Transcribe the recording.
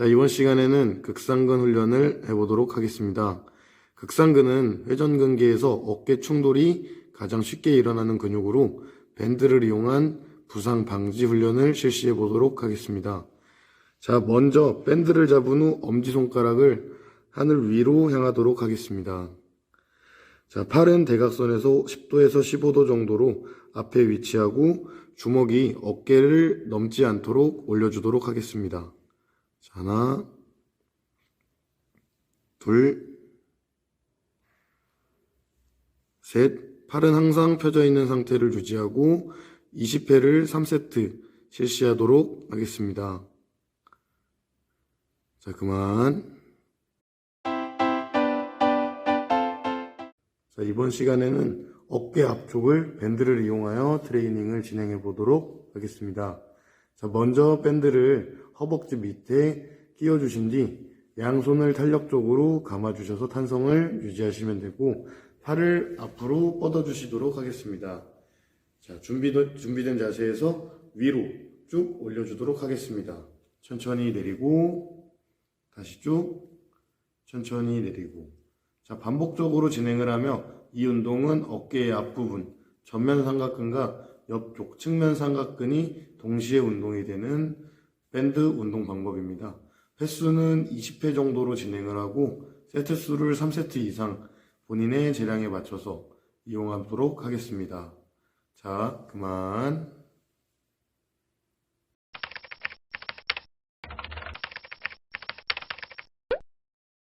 자, 이번 시간에는 극상근 훈련을 해보도록 하겠습니다. 극상근은 회전근개에서 어깨 충돌이 가장 쉽게 일어나는 근육으로 밴드를 이용한 부상 방지 훈련을 실시해 보도록 하겠습니다. 자, 먼저 밴드를 잡은 후 엄지손가락을 하늘 위로 향하도록 하겠습니다. 자, 팔은 대각선에서 10도에서 15도 정도로 앞에 위치하고 주먹이 어깨를 넘지 않도록 올려주도록 하겠습니다. 자, 하나, 둘, 셋. 팔은 항상 펴져 있는 상태를 유지하고 20회를 3세트 실시하도록 하겠습니다. 자, 그만. 자, 이번 시간에는 어깨 앞쪽을 밴드를 이용하여 트레이닝을 진행해 보도록 하겠습니다. 자, 먼저 밴드를 허벅지 밑에 끼워 주신 뒤 양손을 탄력적으로 감아 주셔서 탄성을 유지하시면 되고 팔을 앞으로 뻗어 주시도록 하겠습니다. 자, 준비도, 준비된 자세에서 위로 쭉 올려 주도록 하겠습니다. 천천히 내리고 다시 쭉 천천히 내리고 자, 반복적으로 진행을 하며 이 운동은 어깨의 앞부분, 전면 삼각근과 옆쪽 측면 삼각근이 동시에 운동이 되는 밴드 운동 방법입니다. 횟수는 20회 정도로 진행을 하고 세트 수를 3세트 이상 본인의 재량에 맞춰서 이용하도록 하겠습니다. 자, 그만.